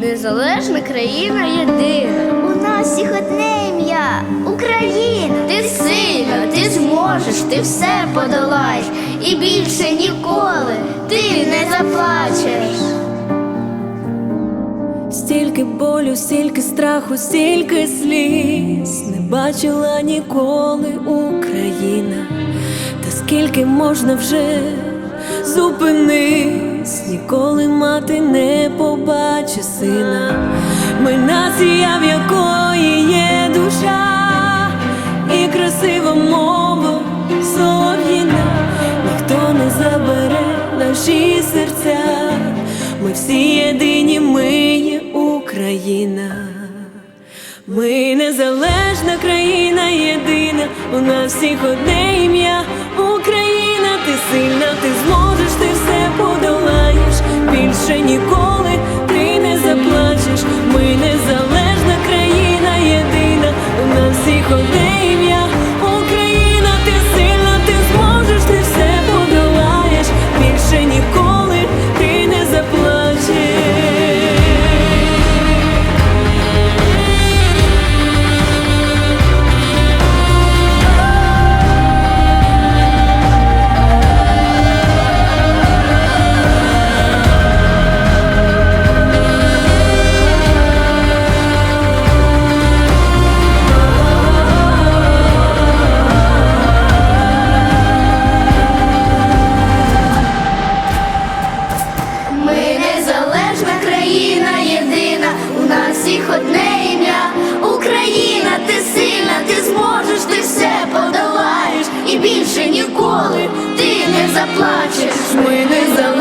Незалежна країна єдина. У нас всіх одне ім'я Україна. Ти сильна, ти зможеш, ти все подолаєш, і більше ніколи ти не заплачеш. Стільки болю, стільки страху, стільки сліз не бачила ніколи Україна, та скільки можна вже зупинись, ніколи мати не побачить сина. Ми нація, в якої є душа і красива мова солов'їна, ніхто не забере наші серця. Ми всі єдині, ми є Україна. Ми незалежна країна єдина, у нас всіх одне ім'я нас всіх більше ніколи ти не заплачеш. Ми незалежна